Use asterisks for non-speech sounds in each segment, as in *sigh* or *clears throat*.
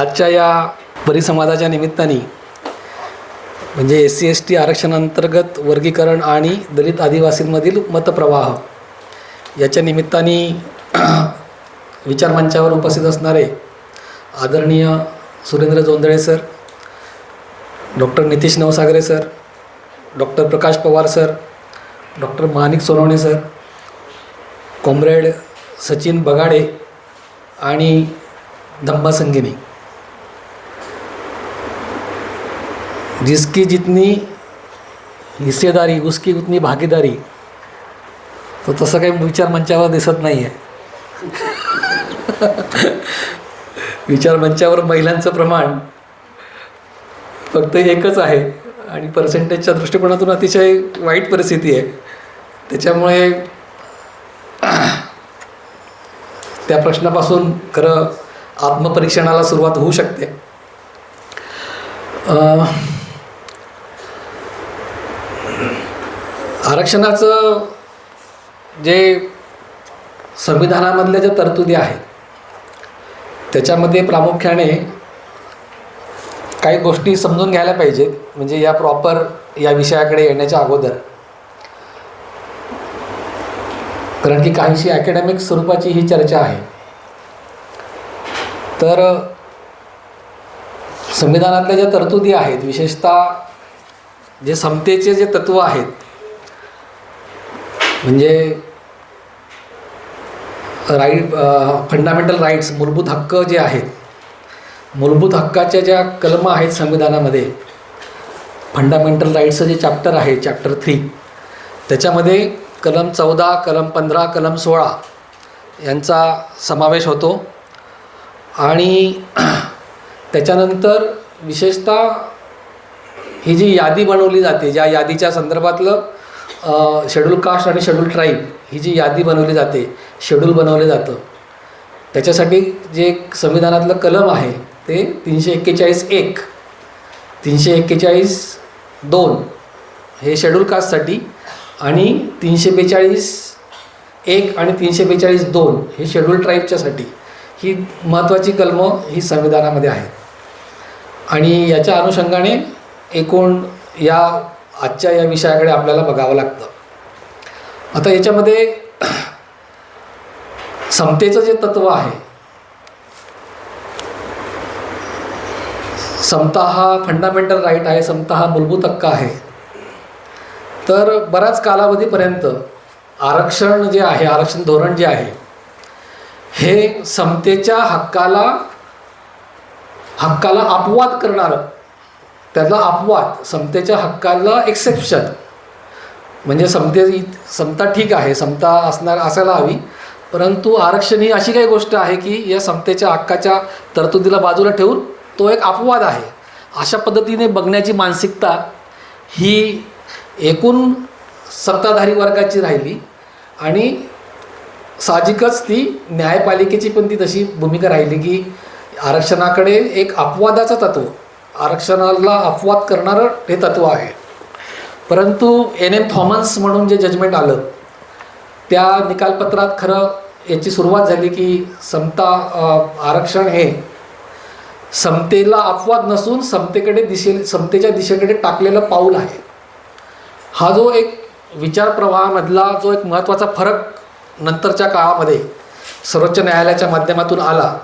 आजच्या या परिसंवादाच्या निमित्ताने म्हणजे एस सी एस टी आरक्षणांतर्गत वर्गीकरण आणि दलित आदिवासींमधील मतप्रवाह याच्या निमित्ताने *clears throat* विचारमंचावर उपस्थित असणारे आदरणीय Surendra Jondhale sir doctor Nitish Navsagare sir doctor Prakash Pawar sir doctor Manik Sonawane sir comrade Sachin Bagade आणि दंबा संगिनी जिसकी जितनी हिस्सेदारी उसकी उतनी भागीदारी तर तसं काही विचार मंचावर दिसत नाही आहे विचार मंचावर महिलांचं प्रमाण फक्त एकच आहे आणि पर्सेंटेजच्या दृष्टिकोनातून अतिशय वाईट परिस्थिती आहे. त्याच्यामुळे त्या प्रश्नापासून खरं आत्मपरीक्षणाला सुरुवात होऊ शकते. आरक्षणाचं जे संविधानामधल्या ज्या तरतुदी आहेत त्याच्यामध्ये प्रामुख्याने काही गोष्टी समजून घ्यायला पाहिजेत. म्हणजे या प्रॉपर या विषयाकडे येण्याच्या अगोदर. कारण की काहीशी अकॅडमिक स्वरूपाची ही चर्चा आहे. तर संविधानातल्या ज्या तरतुदी आहेत विशेषतः जे समतेचे जे तत्त्व आहेत म्हणजे राईट फंडामेंटल राईट्स मूलभूत हक्क जे आहेत मूलभूत हक्काच्या ज्या कलम आहेत संविधानामध्ये फंडामेंटल राईट्सचं जे चॅप्टर आहे चॅप्टर थ्री त्याच्यामध्ये कलम चौदा कलम पंधरा कलम सोळा यांचा समावेश होतो. आणि त्याच्यानंतर विशेषतः ही जी यादी बनवली जाते ज्या यादीच्या संदर्भातलं शेड्यूल कास्ट आणि शेड्यूल ट्राईब ही जी यादी बनवली जाते शेड्यूल बनवलं जातं. त्याच्यासाठी जे संविधानातलं कलम आहे ते तीनशे एक्केचाळीस एक तीनशे एक्केचाळीस दोन हे शेड्यूल कास्टसाठी आणि तीनशे बेचाळीस एक आणि तीनशे बेचाळीस दोन हे शेड्यूल ट्राईबच्यासाठी ही महत्त्वाची कलमं ही संविधानामध्ये आहेत. आणि याच्या अनुषंगाने एकूण या आजच्या या विषयाकडे आपल्याला बघावं लागतं. आता याच्यामध्ये समतेचं जे तत्व आहे समता हा फंडामेंटल राईट आहे समता हा मूलभूत हक्क आहे. तर बऱ्याच कालावधीपर्यंत आरक्षण जे आहे आरक्षण धोरण जे आहे हे समतेच्या हक्काला हक्काला अपवाद करणारं त्याला अपवाद समतेच्या हक्काला एक्सेप्शन म्हणजे समते समता ठीक आहे समता असणार असायला हवी. परंतु आरक्षण ही अशी काही गोष्ट आहे की या समतेच्या हक्काच्या तरतुदीला बाजूला ठेवून तो एक अपवाद आहे. अशा पद्धतीने बघण्याची मानसिकता ही एकूण सत्ताधारी वर्गाची राहिली आणि साहजिकच ती न्यायपालिकेची पण ती तशी भूमिका राहिली की आरक्षणाकडे एक अपवादाचं तत्व. आरक्षणाला अपवाद करणारं हे तत्व आहे. परंतु एन एम थॉमन्स म्हणून जे जजमेंट आलं त्या निकालपत्रात खरं याची सुरुवात झाली की समता आरक्षण हे समतेला अपवाद नसून समतेकडे दिशे समतेच्या दिशेकडे टाकलेलं पाऊल आहे. हा जो एक विचार प्रवाहामधला जो एक महत्त्वाचा फरक नंतरच्या काळामध्ये सर्वोच्च न्यायालयाच्या माध्यमातून आला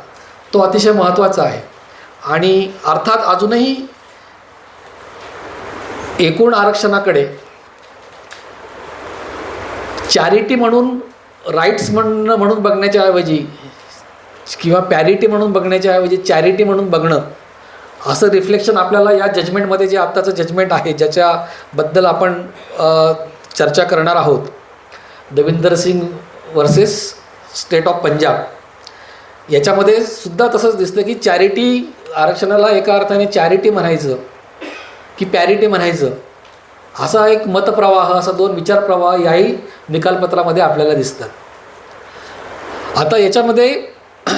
तो अतिशय महत्त्वाचा आहे. आणि अर्थात अजूनही एकूण आरक्षणाकडे चॅरिटी म्हणून राईट्स म्हणणं म्हणून बघण्याच्या ऐवजी किंवा पॅरिटी म्हणून बघण्याच्या ऐवजी चॅरिटी म्हणून बघणं असं रिफ्लेक्शन आपल्याला या जजमेंटमध्ये जे आत्ताचं जजमेंट आहे ज्याच्याबद्दल आपण चर्चा करणार आहोत. Davinder Singh versus state of Punjab याच्यामध्ये सुद्धा तसंच दिसतं की चॅरिटी आरक्षणाला एका अर्थाने चॅरिटी म्हणायचं की पॅरिटी म्हणायचं असा एक मतप्रवाह असा दोन विचार प्रवाह याही निकालपत्रामध्ये आपल्याला दिसतात. आता याच्यामध्ये *clears throat*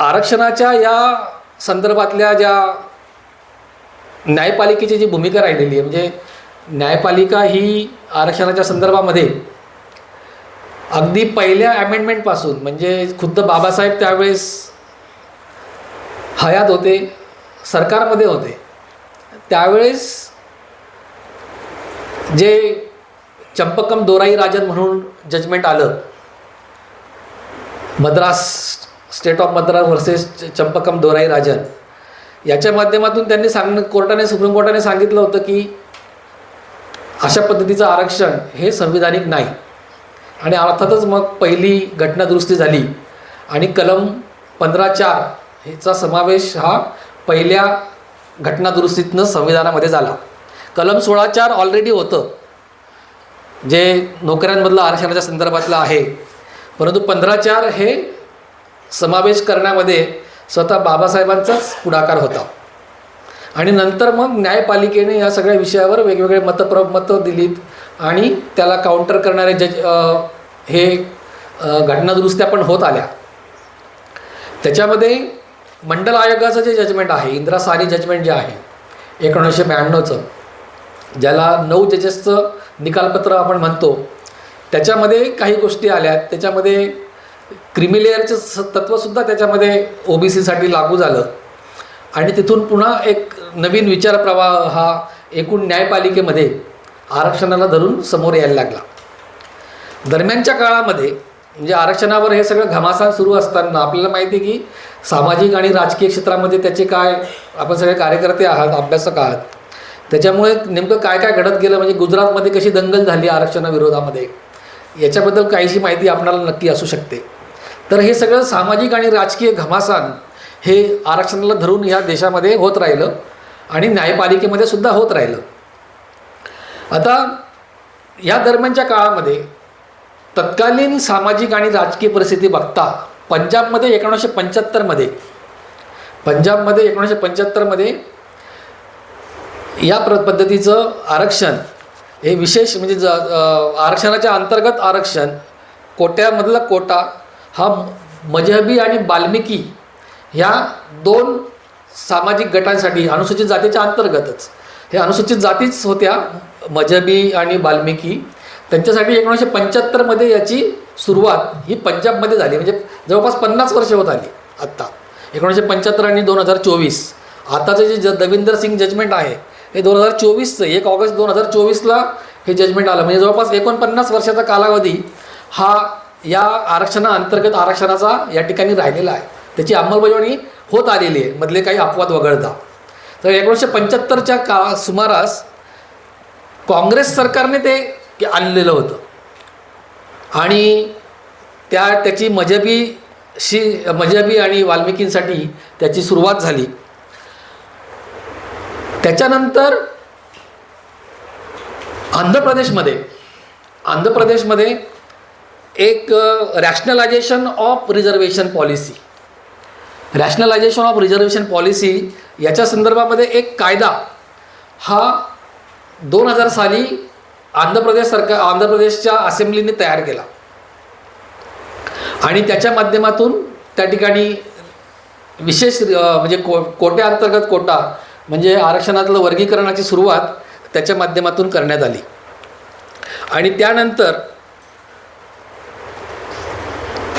आरक्षणाच्या या संदर्भातल्या ज्या न्यायपालिकेची जी भूमिका राहिलेली आहे म्हणजे न्यायपालिका ही आरक्षणाच्या संदर्भामध्ये अगदी पहिल्या अमेंडमेंटपासून म्हणजे खुद्द बाबासाहेब त्यावेळेस हयात होते सरकारमध्ये होते. त्यावेळेस जे चंपकम दोराई राजन म्हणून जजमेंट आलं Madras state of Madras versus Champakam Dorai Rajan याच्या माध्यमातून त्यांनी सांग कोर्टाने सुप्रीम कोर्टाने सांगितलं होतं की अशा पद्धतीचं आरक्षण हे संविधानिक नाही. आणि अर्थातच मग पहिली घटना दुरुस्ती झाली. आणि कलम पंधरा चार ह्याचा समावेश हा पहिल्या घटनादुरुस्तीतनं संविधानामध्ये झाला. कलम सोळा चार ऑलरेडी होतं. जे नोकऱ्यांमधलं आरक्षणाच्या संदर्भातलं आहे. परंतु पंधरा चार हे समावेश करण्यामध्ये स्वतः बाबासाहेबांचाच पुढाकार होता. आणि नंतर मग न्यायपालिकेने या सगळ्या विषयावर वेगवेगळे मतप्र मतं दिलीत आणि त्याला काउंटर करणारे जज हे घटनादुरुस्त्या पण होत आल्या. त्याच्यामध्ये मंडल आयोगाचं जे जजमेंट आहे इंदिरा सारी जजमेंट जे आहे एकोणीसशे ब्याण्णवचं ज्याला नऊ जजेसचं निकालपत्र आपण म्हणतो त्याच्यामध्ये काही गोष्टी आल्या. त्याच्यामध्ये क्रिमिलेअरचं स तत्त्वसुद्धा त्याच्यामध्ये ओ बी सीसाठी लागू झालं. आणि तिथून पुन्हा एक नवीन विचार प्रवाह हा एकूण न्यायपालिकेमध्ये आरक्षणाला धरून समोर यायला लागला. दरम्यानच्या काळामध्ये म्हणजे आरक्षणावर हे सगळं घमासान सुरू असताना आपल्याला माहिती आहे की सामाजिक आणि राजकीय क्षेत्रामध्ये त्याचे काय आपण सगळे कार्यकर्ते आहात अभ्यासक आहात. त्याच्यामुळे नेमकं काय काय घडत गेलं? म्हणजे गुजरातमध्ये कशी दंगल झाली आरक्षणाविरोधामध्ये? याच्याबद्दल काहीशी माहिती आपणाला नक्की असू शकते. तर हे सगळं सामाजिक आणि राजकीय घमासान हे आरक्षणाला धरून ह्या देशामध्ये होत राहिलं आणि न्यायपालिकेमध्ये सुद्धा होत राहिलं. आता या दरम्यानच्या काळामध्ये तत्कालीन सामाजिक आणि राजकीय परिस्थिती बघता पंजाबमध्ये एकोणीसशे पंच्याहत्तरमध्ये पंजाबमध्ये एकोणीसशे पंच्याहत्तरमध्ये या प्र पद्धतीचं आरक्षण हे विशेष म्हणजे ज आरक्षणाच्या अंतर्गत आरक्षण कोट्यामधला कोटा हा मजहबी आणि बाल्मिकी ह्या दोन सामाजिक गटांसाठी अनुसूचित जातीच्या अंतर्गतच हे अनुसूचित जातीच होत्या मजहबी आणि बाल्मिकी. त्यांच्यासाठी एकोणीसशे पंच्याहत्तरमध्ये याची सुरुवात ही पंजाबमध्ये झाली. म्हणजे जवळपास पन्नास वर्षे होत आली आत्ता. एकोणीसशे पंच्याहत्तर आणि दोन हजार चोवीस. आताचं जे ज दविंदर सिंग जजमेंट आहे हे दोन हजार चोवीसचं एक ऑगस्ट दोन हजार चोवीसला हे जजमेंट आलं. म्हणजे जवळपास एकोणपन्नास वर्षाचा कालावधी हा या आरक्षणाअंतर्गत आरक्षणाचा या ठिकाणी राहिलेला आहे. त्याची अंमलबजावणी होत आलेली आहे. मधले काही अपवाद वगळता. तर एकोणीसशे पंच्याहत्तरच्या का सुमारास काँग्रेस सरकारने ते की आणलेलं होतं. आणि त्या त्याची मजबी मजबी आणि वाल्मिकींसाठी त्याची सुरुवात झाली. त्याच्यानंतर आंध्र प्रदेशमध्ये आंध्र प्रदेशमध्ये एक rationalisation of reservation policy rationalisation of reservation policy याच्या संदर्भामध्ये एक कायदा हा दोन हजार साली आंध्र प्रदेश सरकार आंध्र प्रदेशच्या असेंब्लीने तयार केला. आणि त्याच्या माध्यमातून त्या ठिकाणी विशेष म्हणजे को कोट्याअंतर्गत कोटा म्हणजे आरक्षणातलं वर्गीकरणाची सुरुवात त्याच्या माध्यमातून करण्यात आली. आणि त्यानंतर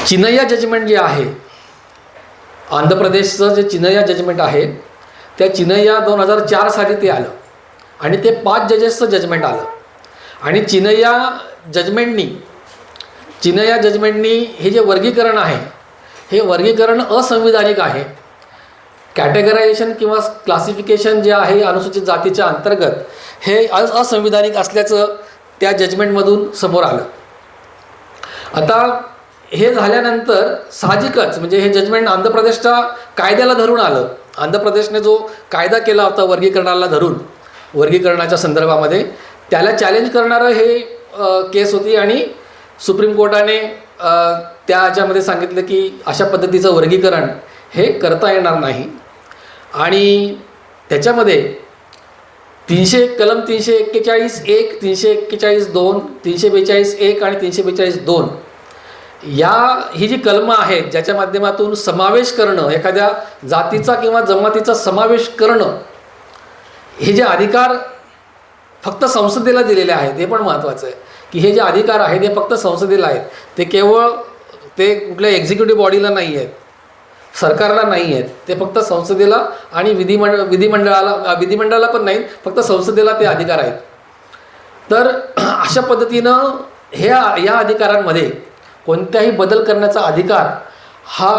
चिनय्या जजमेंट जे आहे आंध्र प्रदेशचं जे चिनय्या जजमेंट आहे त्या चिनय्या दोन हजार चार साली ते आलं. आणि ते पाच जजेसचं जजमेंट आलं. आणि चिनया जजमेंटनी चिनया जजमेंटनी हे जे वर्गीकरण आहे हे वर्गीकरण असंविधानिक आहे. कॅटेगरायझेशन किंवा क्लासिफिकेशन जे आहे अनुसूचित जातीच्या अंतर्गत हे असंविधानिक असल्याचं त्या जजमेंटमधून समोर आलं. आता हे झाल्यानंतर साहजिकच म्हणजे हे जजमेंट आंध्र प्रदेशच्या कायद्याला धरून आलं. आंध्र प्रदेशने जो कायदा केला होता वर्गीकरणाला धरून वर्गीकरणाच्या संदर्भामध्ये त्याला चॅलेंज करणारं हे केस होती आणि सुप्रीम कोर्टाने त्या ह्याच्यामध्ये सांगितलं की अशा पद्धतीचं वर्गीकरण हे करता येणार नाही. आणि त्याच्यामध्ये तीनशे कलम तीनशे एक्केचाळीस एक तीनशे एक्केचाळीस दोन तीनशे बेचाळीस एक आणि तीनशे बेचाळीस दोन या ही जी कलमं आहेत ज्याच्या माध्यमातून समावेश करणं एखाद्या जातीचा किंवा जमातीचा समावेश करणं हे जे अधिकार फक्त संसदेला दिलेले आहेत हे पण महत्त्वाचं आहे. की हे जे अधिकार आहेत हे फक्त संसदेला आहेत. ते केवळ ते कुठल्या एक्झिक्युटिव्ह बॉडीला नाही आहेत. सरकारला नाही आहेत. ते फक्त संसदेला आणि विधिमंडळ विधिमंडळाला विधिमंडळाला पण नाही फक्त संसदेला ते अधिकार आहेत. तर *clears throat* अशा पद्धतीनं ह्या या अधिकारांमध्ये कोणत्याही बदल करण्याचा अधिकार हा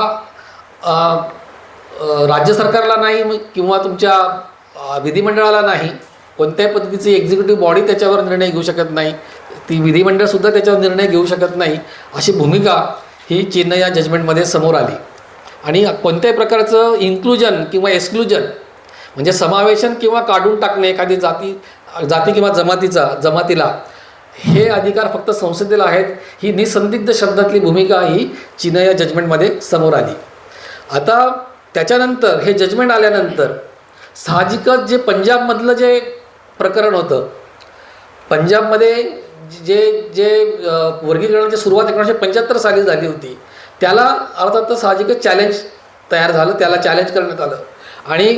राज्य सरकारला नाही किंवा तुमच्या विधिमंडळाला नाही कोणत्याही पद्धतीची एक्झिक्युटिव्ह बॉडी त्याच्यावर निर्णय घेऊ शकत नाही. ती विधिमंडळसुद्धा त्याच्यावर निर्णय घेऊ शकत नाही. अशी भूमिका ही चीन या जजमेंटमध्ये समोर आली. आणि कोणत्याही प्रकारचं इन्क्लुजन किंवा एक्सक्लुजन म्हणजे समावेशन किंवा काढून टाकणे एखादी जाती जाती किंवा जमातीचा जमातीला हे अधिकार फक्त संसदेला आहेत. ही निसंदिग्ध शब्दातली भूमिका ही चीन या जजमेंटमध्ये समोर आली. आता त्याच्यानंतर हे जजमेंट आल्यानंतर साहजिकच जे पंजाबमधलं जे प्रकरण होतं. पंजाबमध्ये जे जे वर्गीकरणाची सुरुवात एकोणीसशे पंच्याहत्तर साली झाली होती त्याला अर्थात साहजिकच चॅलेंज तयार झालं त्याला चॅलेंज करण्यात आलं. आणि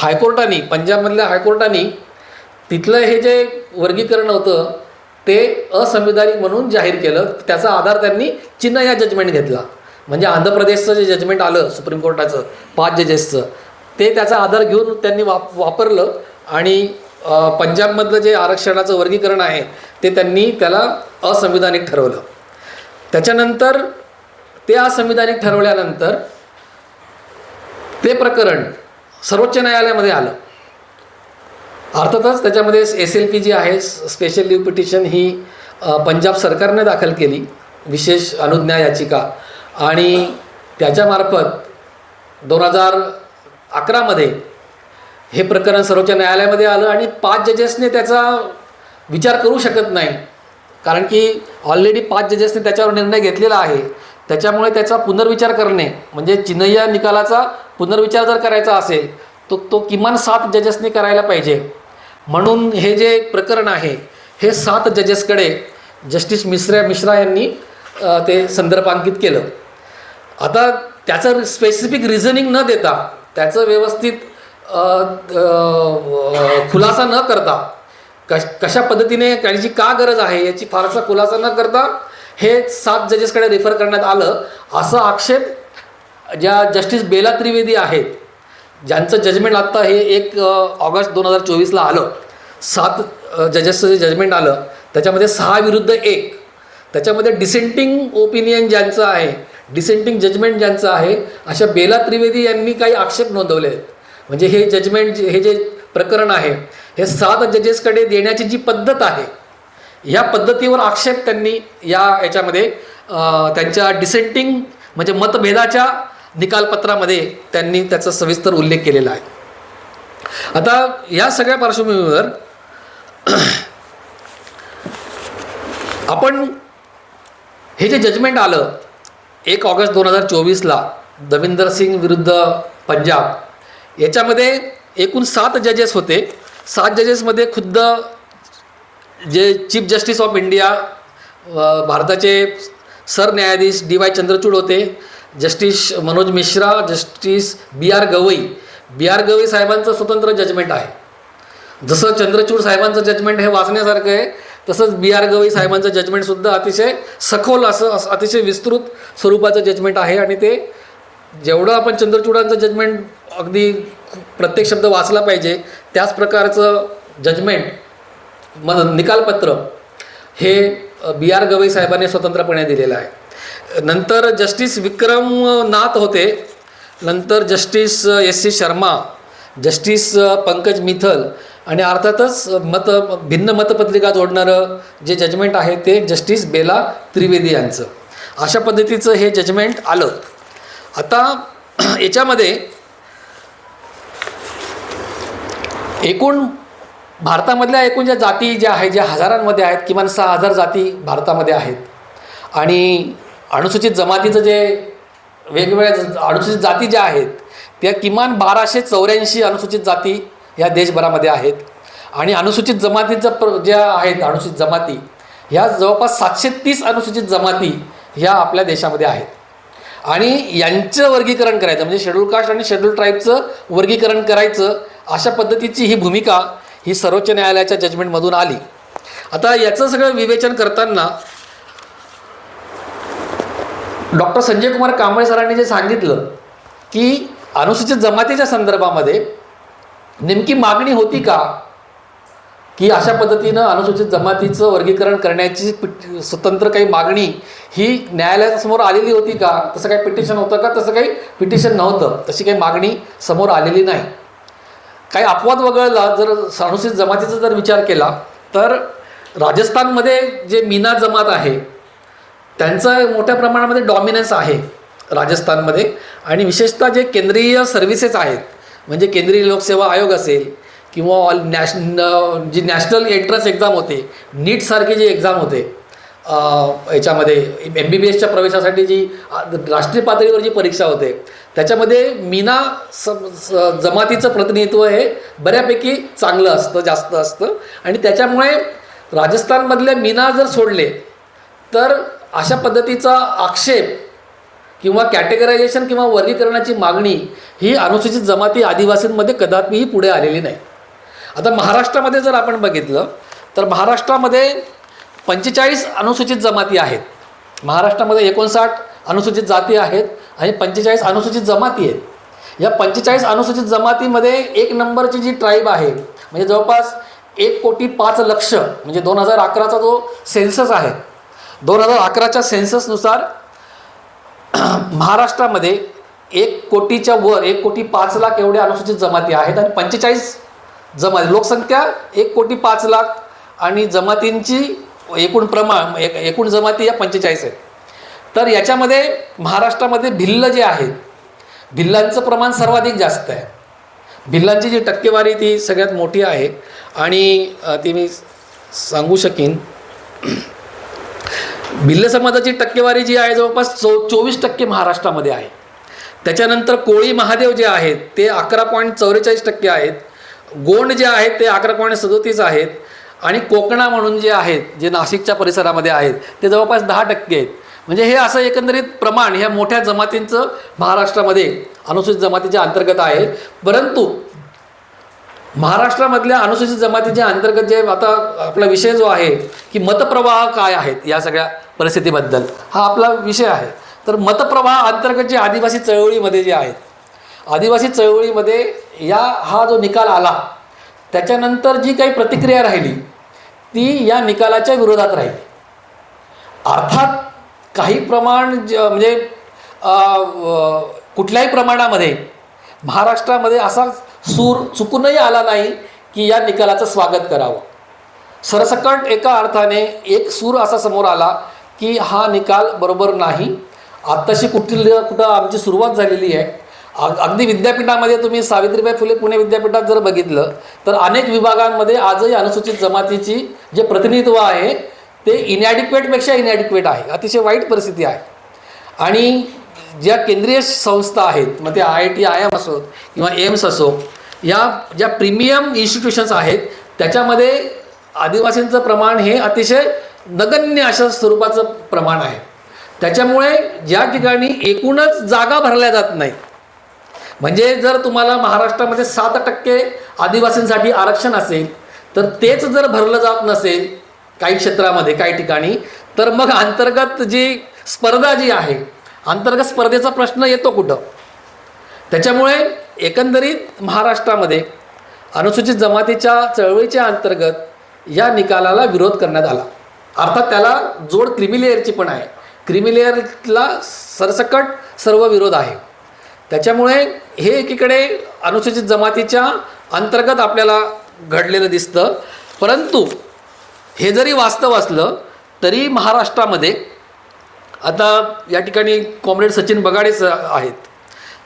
हायकोर्टाने पंजाबमधल्या हायकोर्टाने तिथलं हे जे वर्गीकरण होतं ते असंविधानिक म्हणून जाहीर केलं. त्याचा आधार त्यांनी चिन्ह या जजमेंट घेतला. म्हणजे आंध्र प्रदेशचं जे जजमेंट आलं सुप्रीम कोर्टाचं पाच जजेसचं ते त्याचा आधार घेऊन त्यांनी वाप वापरलं. आणि पंजाबमधलं जे आरक्षणाचं वर्गीकरण आहे ते त्यांनी त्याला असंविधानिक ठरवलं. त्याच्यानंतर ते असंविधानिक ठरवल्यानंतर ते प्रकरण सर्वोच्च न्यायालयामध्ये आलं. अर्थातच त्याच्यामध्ये एस एल पी जी आहे स्पेशल लिव्ह पिटिशन ही पंजाब सरकारने दाखल केली विशेष अनुज्ञा याचिका. आणि त्याच्यामार्फत दोन हजार अकरामध्ये हे प्रकरण सर्वोच्च न्यायालयामध्ये आलं आणि पाच जजेसने त्याचा विचार करू शकत नाही. कारण की ऑलरेडी पाच जजेसने त्याच्यावर निर्णय घेतलेला आहे. त्याच्यामुळे त्याचा पुनर्विचार करणे म्हणजे चिन्हय्या निकालाचा पुनर्विचार जर करायचा असेल तो तो किमान सात जजेसने करायला पाहिजे. म्हणून हे जे प्रकरण आहे हे सात जजेसकडे जस्टिस मिश्रा मिश्रा यांनी ते संदर्भांकित केलं. आता त्याचं स्पेसिफिक रिझनिंग न देता त्याचं व्यवस्थित खुलासा न करता कश कशा पद्धतीने त्यांची का गरज आहे याची फारसा खुलासा न करता हे सात जजेसकडे रेफर करण्यात आलं असा आक्षेप ज्या जस्टिस बेला त्रिवेदी आहेत ज्यांचं जजमेंट आत्ता हे एक ऑगस्ट दोन हजार चोवीसला आलं सात जजेसचं जे जजमेंट आलं त्याच्यामध्ये सहा विरुद्ध एक त्याच्यामध्ये डिसेंटिंग ओपिनियन ज्यांचं आहे डिसेंटिंग जजमेंट ज्यांचं आहे अशा बेला त्रिवेदी यांनी काही आक्षेप नोंदवले आहेत. म्हणजे हे जजमेंट जे- हे जे प्रकरण आहे हे सात जजेसकडे देण्याची जी पद्धत आहे ह्या पद्धतीवर आक्षेप त्यांनी या याच्यामध्ये त्यांच्या डिसेंटिंग म्हणजे मतभेदाच्या निकालपत्रामध्ये त्यांनी त्याचा सविस्तर उल्लेख केलेला आहे. आता या सगळ्या पार्श्वभूमीवर *clears throat* आपण हे जे जजमेंट आलं एक ऑगस्ट दोन हजार चोवीसला दविंदर सिंग विरुद्ध पंजाब याच्यामध्ये एकूण सात जजेस होते. सात जजेसमध्ये खुद्द जे चीफ जस्टिस ऑफ इंडिया भारताचे सरन्यायाधीश डी वाय चंद्रचूड होते. Justice Manoj Mishra justice B R Gavai. B R Gavai साहेबांचं स्वतंत्र जजमेंट आहे. जसं चंद्रचूड साहेबांचं जजमेंट हे वाचण्यासारखं आहे तसंच बी आर गवई साहेबांचं जजमेंटसुद्धा अतिशय सखोल असं अतिशय विस्तृत स्वरूपाचं जजमेंट आहे आणि ते जेवढं आपण चंद्रचूडांचं जजमेंट अगदी प्रत्येक शब्द वाचला पाहिजे त्याच प्रकारचं जजमेंट म निकालपत्र हे बी आर गवई साहेबांनी स्वतंत्रपणे दिलेलं आहे. नंतर जस्टिस विक्रम नाथ होते. नंतर justice S C Sharma justice Pankaj Mithal आणि अर्थातच मत भिन्न मतपत्रिका जोडणारं जे जजमेंट आहे ते जस्टिस बेला त्रिवेदी यांचं. अशा पद्धतीचं हे जजमेंट आलं. आता *clears throat* याच्यामध्ये एकूण भारतामधल्या एकूण ज्या जाती ज्या आहेत ज्या हजारांमध्ये आहेत किमान सहा हजार जाती भारतामध्ये आहेत. आणि अनुसूचित जमातीचं जे वेगवेगळ्या अनुसूचित जाती ज्या आहेत त्या किमान बाराशे चौऱ्याऐंशी अनुसूचित जाती ह्या देशभरामध्ये आहेत. आणि अनुसूचित जमातीचं प्र ज्या आहेत अनुसूचित जमाती ह्या जवळपास सातशे तीस अनुसूचित जमाती ह्या आपल्या देशामध्ये आहेत. आणि यांचं वर्गीकरण करायचं म्हणजे शेड्यूल कास्ट आणि शेड्यूल ट्राईबचं वर्गीकरण करायचं अशा पद्धतीची ही भूमिका ही सर्वोच्च न्यायालयाच्या जजमेंटमधून आली. आता याचं सगळं विवेचन करताना डॉक्टर संजय कुमार कांबळे सरांनी जे सांगितलं की अनुसूचित जमातीच्या संदर्भामध्ये नेमकी मागणी होती का? की अशा पद्धतीनं अनुसूचित जमातीचं वर्गीकरण करण्याची स्वतंत्र काही मागणी ही न्यायालयासमोर आलेली होती का? तसं काही पिटिशन होतं का? तसं काही पिटिशन नव्हतं. तशी काही मागणी समोर आलेली नाही. काही अपवाद वगळला जर अनुसूचित जमातीचा जर विचार केला तर राजस्थानमध्ये जे मीना जमात आहे त्यांचं मोठ्या प्रमाणामध्ये डॉमिनन्स आहे राजस्थानमध्ये. आणि विशेषतः जे केंद्रीय सर्व्हिसेस आहेत म्हणजे केंद्रीय लोकसेवा आयोग असेल किंवा ऑल नॅश जी नॅशनल एंट्रन्स एक्झाम होते नीटसारखी जी एक्झाम होते याच्यामध्ये एम बी बी एसच्या प्रवेशासाठी जी राष्ट्रीय पातळीवर जी परीक्षा होते त्याच्यामध्ये मीना स स- जमातीचं प्रतिनिधित्व हे बऱ्यापैकी चांगलं असतं जास्त असतं. आणि त्याच्यामुळे राजस्थानमधले मीना जर सोडले तर अशा पद्धतीचा आक्षेप किंवा कॅटेगरायझेशन किंवा वर्गीकरणाची मागणी ही अनुसूचित जमाती आदिवासींमध्ये कदापिही पुढे आलेली नाही. आता महाराष्ट्रामध्ये जर आपण बघितलं तर महाराष्ट्रामध्ये पंचेचाळीस अनुसूचित जमाती आहेत. महाराष्ट्रामध्ये एकोणसाठ अनुसूचित जाती आहेत आणि पंचेचाळीस अनुसूचित जमाती आहेत. या पंचेचाळीस अनुसूचित जमातीमध्ये एक नंबरची जी ट्राईब आहे म्हणजे जवळपास एक कोटी पाच लक्ष म्हणजे दोन हजार अकराचा जो सेन्सस आहे दोन हजार अकराच्या सेन्ससनुसार *clears throat* महाराष्ट्रामध्ये एक कोटीच्या वर एक कोटी पाच लाख एवढ्या अनुसूचित जमाती आहेत आणि पंचेचाळीस जमाती लोकसंख्या एक कोटी पाच लाख आणि जमातींची एकूण प्रमाण एक एकूण जमाती या पंचेचाळीस आहेत. तर याच्यामध्ये महाराष्ट्रामध्ये भिल्ल जे आहेत भिल्लांचं प्रमाण सर्वाधिक जास्त आहे. भिल्लांची जी टक्केवारी ती सगळ्यात मोठी आहे. आणि ती मी सांगू शकेन. भिल्ल समाजाची टक्केवारी जी आहे जवळपास चो चोवीस टक्के महाराष्ट्रामध्ये आहे. त्याच्यानंतर कोळी महादेव जे आहेत ते अकरा पॉईंट चौवेचाळीस टक्के आहेत. गोंड जे आहेत ते अकरा पॉईंट सदोतीस आहेत आणि कोकणा म्हणून जे आहेत जे नाशिकच्या परिसरामध्ये आहेत ते जवळपास दहा टक्के आहेत. म्हणजे हे असं एकंदरीत प्रमाण ह्या मोठ्या जमातींचं महाराष्ट्रामध्ये अनुसूचित जमातीच्या अंतर्गत आहे. परंतु महाराष्ट्रामधल्या अनुसूचित जमातीच्या अंतर्गत जे आता आपला विषय जो आहे की मतप्रवाह काय आहेत या सगळ्या परिस्थितीबद्दल हा आपला विषय आहे. तर मतप्रवाह अंतर्गत जे आदिवासी चळवळीमध्ये जे आहेत आदिवासी चळवळीमध्ये या हा जो निकाल आला त्याच्यानंतर जी काही प्रतिक्रिया राहिली ती या निकालाच्या विरोधात राहिली. अर्थात काही प्रमाण ज म्हणजे कुठल्याही प्रमाणामध्ये महाराष्ट्रामध्ये असा सूर चुकूनही आला नाही की या निकालाचं स्वागत करावं. सरसकट एका अर्थाने एक सूर असा समोर आला की हा निकाल बरोबर नाही. आत्ताशी कुठली कुठं आमची सुरुवात झालेली आहे अग अगदी विद्यापीठामध्ये तुम्ही सावित्रीबाई फुले पुणे विद्यापीठात जर बघितलं तर अनेक विभागांमध्ये आजही अनुसूचित जमातीची जे प्रतिनिधित्व आहे ते इनॅडिक्वेटपेक्षा इनॅडिक्वेट आहे. अतिशय वाईट परिस्थिती आहे. आणि ज्या केंद्रीय संस्था आहेत मग ते I I T I M असो किंवा एम्स असो या ज्या प्रीमियम इन्स्टिट्यूशन्स आहेत त्याच्यामध्ये आदिवासींचं प्रमाण हे अतिशय नगण्य अशा स्वरूपाचं प्रमाण आहे. त्याच्यामुळे ज्या ठिकाणी एकूणच जागा भरल्या जात नाहीत म्हणजे जर तुम्हाला महाराष्ट्रामध्ये सात टक्के आदिवासींसाठी आरक्षण असेल तर तेच जर भरलं जात नसेल काही क्षेत्रामध्ये काही ठिकाणी तर मग अंतर्गत जी स्पर्धा जी आहे अंतर्गत स्पर्धेचा प्रश्न येतो कुठं? त्याच्यामुळे एकंदरीत महाराष्ट्रामध्ये अनुसूचित जमातीच्या चळवळीच्या अंतर्गत या निकालाला विरोध करण्यात आला. अर्थात त्याला जोड क्रिमिलेअरची पण आहे. क्रिमिलेअरला सरसकट सर्व विरोध आहे. त्याच्यामुळे हे एकीकडे अनुसूचित जमातीच्या अंतर्गत आपल्याला घडलेलं दिसतं. परंतु हे जरी वास्तव असलं तरी महाराष्ट्रामध्ये आता या ठिकाणी कॉम्रेड सचिन बगाडेच आहेत.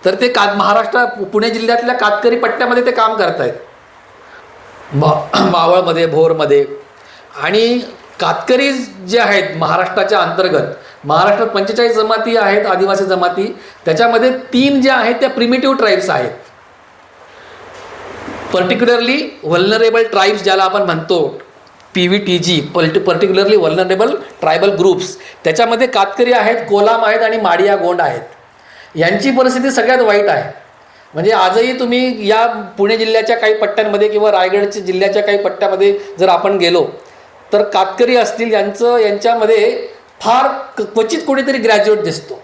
तर ते का महाराष्ट्र पुणे जिल्ह्यातल्या कातकरी पट्ट्यामध्ये ते काम करत आहेत मा मावळमध्ये भोरमध्ये. आणि कातकरी जे आहेत महाराष्ट्राच्या अंतर्गत महाराष्ट्रात पंचेचाळीस जमाती आहेत आदिवासी जमाती. त्याच्यामध्ये तीन ज्या आहेत त्या प्रिमिटिव्ह ट्राईब्स आहेत. पर्टिक्युलरली व्हलनरेबल ट्राईब्स ज्याला आपण म्हणतो P V T G parti particularly vulnerable tribal groups त्याच्यामध्ये कातकरी आहेत कोलाम आहेत आणि माडिया गोंड आहेत. यांची परिस्थिती सगळ्यात वाईट आहे. म्हणजे आजही तुम्ही या पुणे जिल्ह्याच्या काही पट्ट्यांमध्ये किंवा रायगडच्या जिल्ह्याच्या काही पट्ट्यामध्ये जर आपण गेलो तर कातकरी असतील यांचं यांच्यामध्ये फार क्वचित कोणीतरी ग्रॅज्युएट दिसतो.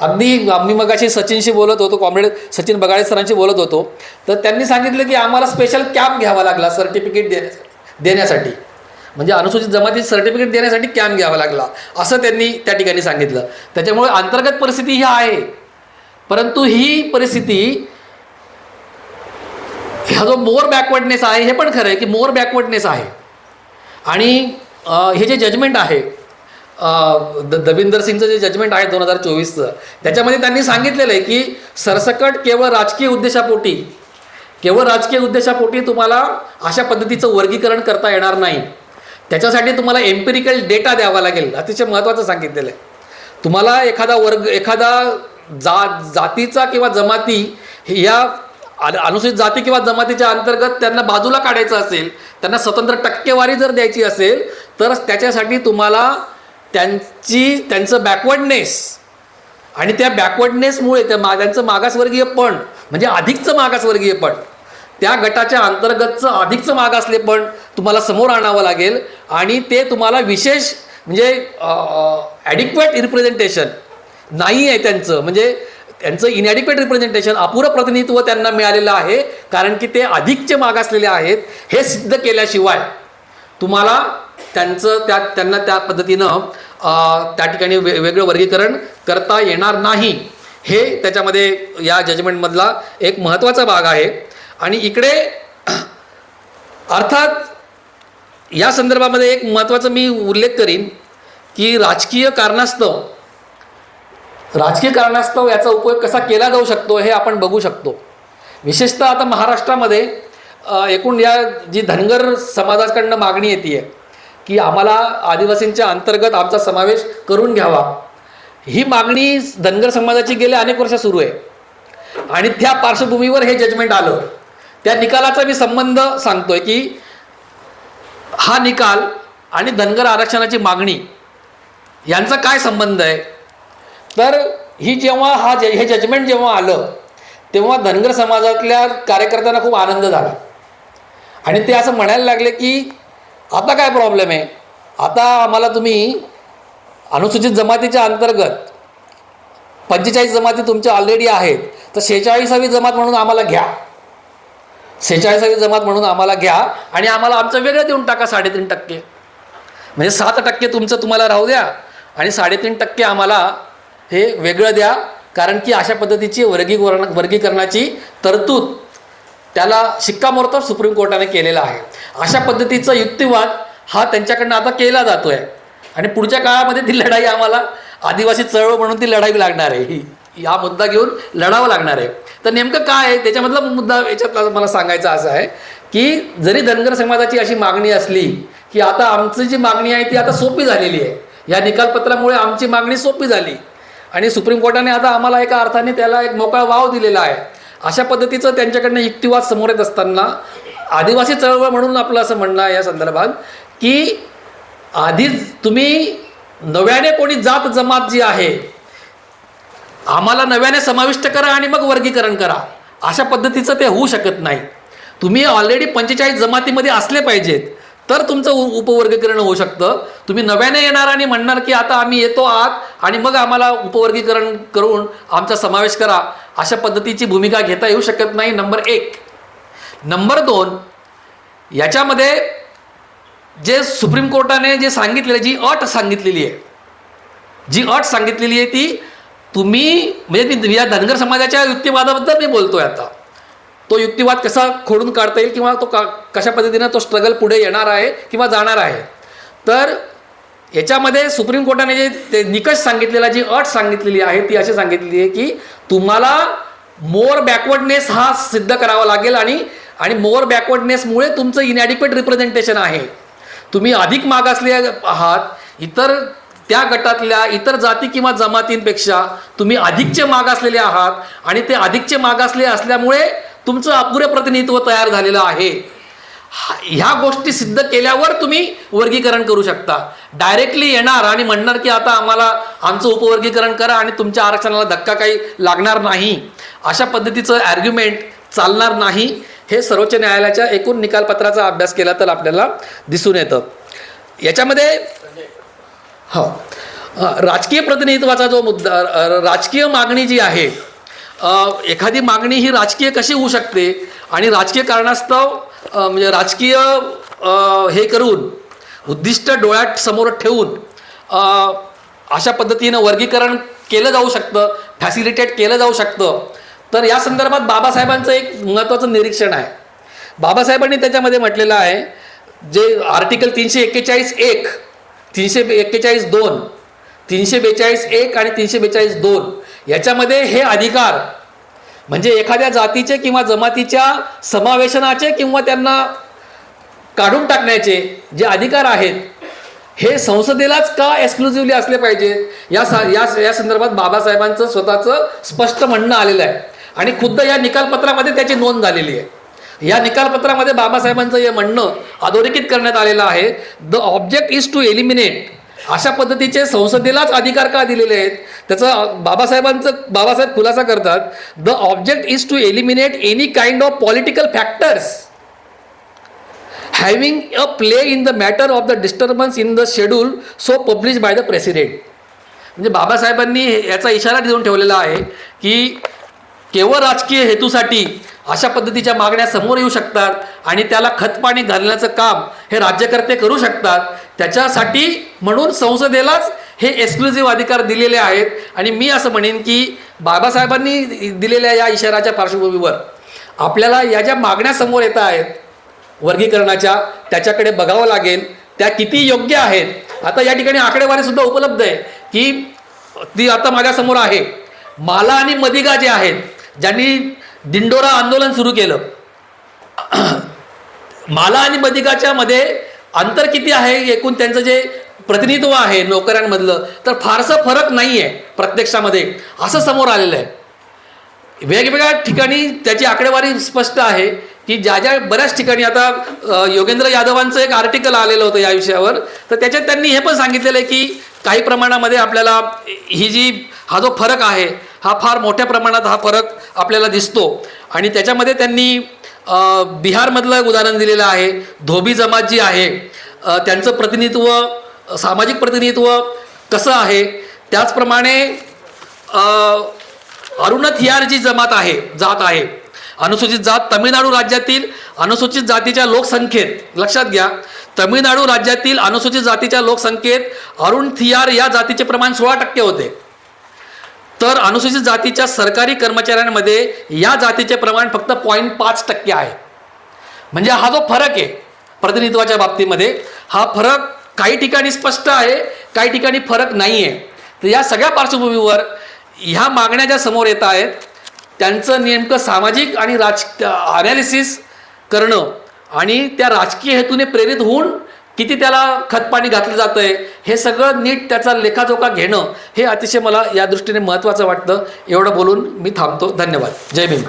अगदी आम्ही मगाशी सचिनशी बोलत होतो कॉम्रेड सचिन बगाडे सरांशी बोलत होतो. तर त्यांनी सांगितलं की आम्हाला स्पेशल कॅम्प घ्यावा लागला सर्टिफिकेट देण्या देण्यासाठी. म्हणजे अनुसूचित जमातीत सर्टिफिकेट देण्यासाठी कॅम्प घ्यावा लागला असं त्यांनी त्या ठिकाणी सांगितलं. त्याच्यामुळे अंतर्गत परिस्थिती ही आहे. परंतु ही परिस्थिती ह्या जो मोर बॅकवर्डनेस आहे हे पण खरं आहे की मोर बॅकवर्डनेस आहे. आणि हे जे जजमेंट आहे दविंदर सिंगचं जे जजमेंट आहे दोन हजार चोवीसचं त्याच्यामध्ये त्यांनी सांगितलेलं आहे की सरसकट केवळ राजकीय उद्देशापोटी केवळ राजकीय उद्देशापोटी तुम्हाला अशा पद्धतीचं वर्गीकरण करता येणार नाही. त्याच्यासाठी तुम्हाला एम्पिरिकल डेटा द्यावा लागेल अतिशय महत्त्वाचं सांगितलेलं आहे. तुम्हाला एखादा वर्ग एखादा जा जातीचा किंवा जमाती या अनुसूचित जाती किंवा जमातीच्या अंतर्गत त्यांना बाजूला काढायचं असेल त्यांना स्वतंत्र टक्केवारी जर द्यायची असेल तर त्याच्यासाठी तुम्हाला त्यांची त्यांचं बॅकवर्डनेस आणि त्या बॅकवर्डनेसमुळे त्या मा त्यांचं मागासवर्गीयपण म्हणजे अधिकचं मागासवर्गीयपण त्या गटाच्या अंतर्गतचं अधिकचं मागासलेपण तुम्हाला समोर आणावं लागेल आणि ते तुम्हाला विशेष म्हणजे ॲडिक्वेट रिप्रेझेंटेशन नाही आहे त्यांचं. म्हणजे त्यांचं इनॅडिक्वेट रिप्रेझेंटेशन अपुरं प्रतिनिधित्व त्यांना मिळालेलं आहे कारण की ते अधिकचे मागासलेले आहेत हे सिद्ध केल्याशिवाय तुम्हाला त्यांचं त्या त्यांना त्या पद्धतीनं त्या ठिकाणी वे वेगळं वर्गीकरण करता येणार नाही. हे त्याच्यामध्ये या जजमेंटमधला एक महत्त्वाचा भाग आहे. आणि इकडे अर्थात या संदर्भामध्ये एक महत्त्वाचं मी उल्लेख करीन की राजकीय कारणास्तव राजकीय कारणास्तव याचा उपयोग कसा केला जाऊ शकतो हे आपण बघू शकतो. विशेषतः आता महाराष्ट्रामध्ये एकूण या जी धनगर समाजाकडनं मागणी येते आहे की आम्हाला आदिवासींच्या अंतर्गत आमचा समावेश करून घ्यावा. ही मागणी धनगर समाजाची गेल्या अनेक वर्ष सुरू आहे. आणि त्या पार्श्वभूमीवर हे जजमेंट आलं. त्या निकालाचा मी संबंध सांगतोय की हा निकाल आणि धनगर आरक्षणाची मागणी यांचा काय संबंध आहे? तर ही जेव्हा हा ज हे जजमेंट जेव्हा आलं तेव्हा धनगर समाजातल्या कार्यकर्त्यांना खूप आनंद झाला. आणि ते असं म्हणायला लागले की आता काय प्रॉब्लेम आहे? आता आम्हाला तुम्ही अनुसूचित जमातीच्या अंतर्गत पंचेचाळीस जमाती तुमच्या ऑलरेडी आहेत तर शेहेचाळीसावी जमात म्हणून आम्हाला घ्या. शेहेचाळीसावी जमात म्हणून आम्हाला घ्या आणि आम्हाला आमचं वेगळं देऊन टाका साडेतीन टक्के. म्हणजे सात टक्के तुमचं तुम्हाला राहू द्या आणि साडेतीन टक्के आम्हाला हे वेगळं द्या कारण की अशा पद्धतीची वर्गीकरण वर्गीकरणाची तरतूद त्याला शिक्कामोर्तब सुप्रीम कोर्टाने केलेला आहे. अशा पद्धतीचा युक्तिवाद हा त्यांच्याकडनं आता केला जातो आहे आणि पुढच्या काळामध्ये ती लढाई आम्हाला आदिवासी चळवळ म्हणून ती लढावी लागणार आहे. ही हा मुद्दा घेऊन लढावं लागणार आहे. तर नेमकं काय आहे? त्याच्यामधला मुद्दा याच्यातला मला सांगायचा असा आहे की जरी धनगर समाजाची अशी मागणी असली की आता आमची जी मागणी आहे ती आता सोपी झालेली आहे. या निकालपत्रामुळे आमची मागणी सोपी झाली. आणि सुप्रीम कोर्टाने आता आम्हाला एका अर्थाने त्याला एक मोकळा वाव दिलेला आहे. अशा पद्धतीचं त्यांच्याकडनं युक्तिवाद समोर येत असताना आदिवासी चळवळ म्हणून आपलं असं म्हणणं आहे या संदर्भात की आधीच तुम्ही नव्याने कोणी जात जमात जी आहे आम्हाला नव्याने समाविष्ट करा आणि मग वर्गीकरण करा. अशा पद्धतीचं ते होऊ शकत नाही. तुम्ही ऑलरेडी पंचेचाळीस जमातीमध्ये असले पाहिजेत तर तुमचं उपवर्गीकरण होऊ शकतं. तुम्ही नव्याने येणार आणि म्हणणार की आता आम्ही येतो आत आणि मग आम्हाला उपवर्गीकरण करून आमचा समावेश करा. अशा पद्धतीची भूमिका घेता येऊ शकत नाही. नंबर एक. नंबर दोन याच्यामध्ये जे सुप्रीम कोर्टाने जे सांगितलेलं जी अट सांगितलेली आहे जी अट सांगितलेली आहे ती तुम्ही म्हणजे मी या धनगर समाजाच्या युक्तिवादाबद्दल मी बोलतोय आता. तो युक्तिवाद कसा खोडून काढता येईल किंवा तो का कशा पद्धतीनं तो स्ट्रगल पुढे येणार आहे किंवा जाणार आहे. तर याच्यामध्ये सुप्रीम कोर्टाने जे ते निकष सांगितलेला जी अट सांगितलेली आहे ती अशी सांगितलेली आहे की तुम्हाला मोर बॅकवर्डनेस हा सिद्ध करावा लागेल आणि आणि मोर बॅकवर्डनेसमुळे तुमचं इनॲडिक्वेट रिप्रेझेंटेशन आहे. तुम्ही अधिक मागासले आहात इतर त्या गटातल्या इतर जाती किंवा जमातींपेक्षा तुम्ही अधिकचे मागासलेले आहात आणि ते अधिकचे मागासले असल्यामुळे तुमचं अपुरे प्रतिनिधित्व तयार झालेलं आहे. ह्या गोष्टी सिद्ध केल्यावर तुम्ही वर्गीकरण करू शकता. डायरेक्टली येणार आणि म्हणणार की आता आम्हाला आमचं उपवर्गीकरण करा आणि तुमच्या आरक्षणाला धक्का काही लागणार नाही. अशा पद्धतीचं ॲर्ग्युमेंट चालणार नाही. हे सर्वोच्च न्यायालयाच्या एकूण निकालपत्राचा अभ्यास केला तर आपल्याला दिसून येतं. याच्यामध्ये हो राजकीय प्रतिनिधित्वाचा जो मुद्दा राजकीय मागणी जी आहे एखादी मागणी ही राजकीय कशी होऊ शकते आणि राजकीय कारणास्तव म्हणजे राजकीय हे करून उद्दिष्ट डोळ्यात समोर ठेवून अशा पद्धतीनं वर्गीकरण केलं जाऊ शकतं फॅसिलिटेट केलं जाऊ शकतं. तर या संदर्भात बाबासाहेबांचं एक महत्त्वाचं निरीक्षण आहे. बाबासाहेबांनी त्याच्यामध्ये म्हटलेलं आहे जे आर्टिकल तीनशे एक्केचाळीस एक तीनशे एक्केचाळीस दोन तीनशे बेचाळीस एक आणि तीनशे बेचाळीस दोन याच्यामध्ये हे अधिकार म्हणजे एखाद्या जातीचे किंवा जमातीच्या समावेशनाचे किंवा त्यांना काढून टाकण्याचे जे अधिकार आहेत हे संसदेलाच का एक्सक्लुझिव्हली असले पाहिजेत या सा या या संदर्भात बाबासाहेबांचं स्वतःचं स्पष्ट म्हणणं आलेलं आहे. आणि खुद्द या निकालपत्रामध्ये त्याची नोंद झालेली आहे. या निकालपत्रामध्ये बाबासाहेबांचं हे म्हणणं अधोरेखित करण्यात आलेलं आहे. The object is to eliminate अशा पद्धतीचे संसदेलाच अधिकार का दिलेले आहेत? त्याचं बाबासाहेबांचं बाबासाहेब खुलासा करतात the object is to eliminate any kind of political factors having a play in the matter of the disturbance in the schedule so publish by the president म्हणजे बाबासाहेबांनी याचा इशारा देऊन ठेवलेला आहे की केवळ राजकीय हेतूसाठी अशा पद्धतीच्या मागण्या समोर येऊ शकतात आणि त्याला खतपाणी घालण्याचं काम हे राज्यकर्ते करू शकतात. त्याच्यासाठी म्हणून संसदेलाच हे एक्सक्लुझिव्ह अधिकार दिलेले आहेत. आणि मी असं म्हणेन की बाबासाहेबांनी दिलेल्या या इशाराच्या पार्श्वभूमीवर आपल्याला या ज्या मागण्या समोर येत आहेत वर्गीकरणाच्या त्याच्याकडे बघावं लागेल. त्या किती योग्य आहेत? आता या ठिकाणी आकडेवारीसुद्धा उपलब्ध आहे की ती आता माझ्यासमोर आहे. माला आणि मदिगा जे आहेत ज्यांनी दिंडोरा आंदोलन सुरू केलं. *clears throat* माला आणि बदिकाच्या मध्ये अंतर किती आहे एकूण त्यांचं जे प्रतिनिधित्व आहे नोकऱ्यांमधलं तर फारसं फरक नाही आहे प्रत्यक्षामध्ये. असं समोर आलेलं आहे. वेगवेगळ्या ठिकाणी त्याची आकडेवारी स्पष्ट आहे की ज्या ज्या बऱ्याच ठिकाणी आता योगेंद्र यादवांचं एक आर्टिकल आलेलं होतं या विषयावर तर त्याच्यात त्यांनी हे पण सांगितलेलं आहे की काही प्रमाणामध्ये आपल्याला ही जी हा जो फरक आहे हा फार मोठ्या प्रमाणात हा फरक आपल्याला दिसतो. आणि त्याच्यामध्ये त्यांनी बिहारमधलं एक उदाहरण दिलेलं आहे. धोबी जमात जी आहे त्यांचं प्रतिनिधित्व सामाजिक प्रतिनिधित्व कसं आहे? त्याचप्रमाणे अरुणथियार जी जमात आहे जात आहे अनुसूचित जात तमिळनाडू राज्यातील अनुसूचित जातीच्या लोकसंख्येत लक्षात घ्या तमिळनाडू राज्यातील अनुसूचित जातीच्या लोकसंख्येत अरुण थियार या जातीचे प्रमाण सोळा टक्के होते. तर अनुसूचित जातीच्या सरकारी कर्मचाऱ्यांमध्ये या जातीचे प्रमाण फक्त पॉईंट पाच टक्के आहे. म्हणजे हा जो फरक आहे प्रतिनिधित्वाच्या बाबतीमध्ये हा फरक काही ठिकाणी स्पष्ट आहे काही ठिकाणी फरक नाही आहे तर या सगळ्या पार्श्वभूमीवर ह्या मागण्या ज्या समोर येत आहेत त्यांचं नेमकं सामाजिक आणि राज अनालिसिस करणं आणि त्या राजकीय हेतूने प्रेरित होऊन किती त्याला खतपाणी घातलं जातं आहे हे सगळं नीट त्याचा लेखाजोखा घेणं हे अतिशय मला या दृष्टीने महत्त्वाचं वाटतं. एवढं बोलून मी थांबतो. धन्यवाद. जय भीम.